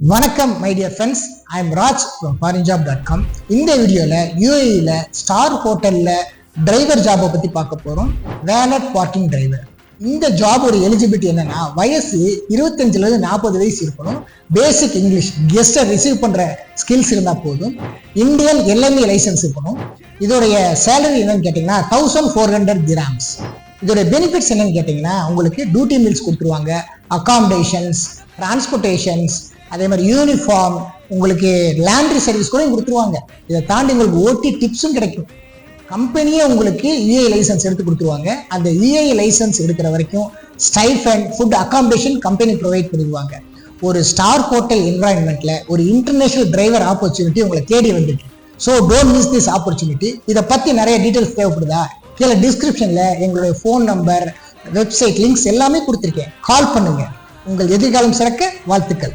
வணக்கம் my dear friends I am Raj from dot com இந்த வீடியோவில் யூஏஇயில் ஸ்டார் ஹோட்டலில் டிரைவர் ஜாபை பற்றி பார்க்க போகிறோம் வேலட் பார்க்கிங் டிரைவர் இந்த ஜாபோட எலிஜிபிலிட்டி என்னன்னா வயசு இருபத்தஞ்சிலிருந்து நாற்பது வயசு இருக்கணும். பேசிக் இங்கிலீஷ் கெஸ்ட்டை ரிசீவ் பண்ணுற ஸ்கில்ஸ் இருந்தால் போதும். இந்தியன் எல்எம்இ லைசன்ஸ் இருக்கணும். இதோடைய சேலரி என்னன்னு கேட்டிங்கன்னா தௌசண்ட் ஃபோர் ஹண்ட்ரட் கிராம்ஸ் இதோட பெனிஃபிட்ஸ் என்னன்னு கேட்டிங்கன்னா உங்களுக்கு டியூட்டி மீல்ஸ் கொடுத்துருவாங்க. அக்காமடேஷன்ஸ் டிரான்ஸ்போர்ட்டேஷன்ஸ் அதே மாதிரி யூனிஃபார்ம் உங்களுக்கு லேண்ட்ரி சர்வீஸ் கூட கொடுத்துருவாங்க. இதை தாண்டி உங்களுக்கு ஓட்டி டிப்ஸும் கிடைக்கும். கம்பெனியே உங்களுக்கு இஏ லைசன்ஸ் எடுத்து கொடுத்துருவாங்க. அந்த இஐ லைசன்ஸ் எடுக்கிற வரைக்கும் stipend food accommodation company provide பண்ணிடுவாங்க. ஒரு ஸ்டார் ஹோட்டல் என்வாயன்மெண்ட்ல ஒரு இன்டர்நேஷனல் டிரைவர் ஆப்பர்ச்சுனிட்டி உங்களை தேடி வந்துட்டு. So don't miss this opportunity இதை பற்றி நிறைய டீட்டெயில்ஸ் தேவைப்படுதா? கீழே டிஸ்கிரிப்ஷனில் எங்களுடைய ஃபோன் நம்பர் வெப்சைட் லிங்க்ஸ் எல்லாமே கொடுத்துருக்கேன். கால் பண்ணுங்க. உங்கள் எதிர்காலம் சிறக்க வாழ்த்துக்கள்.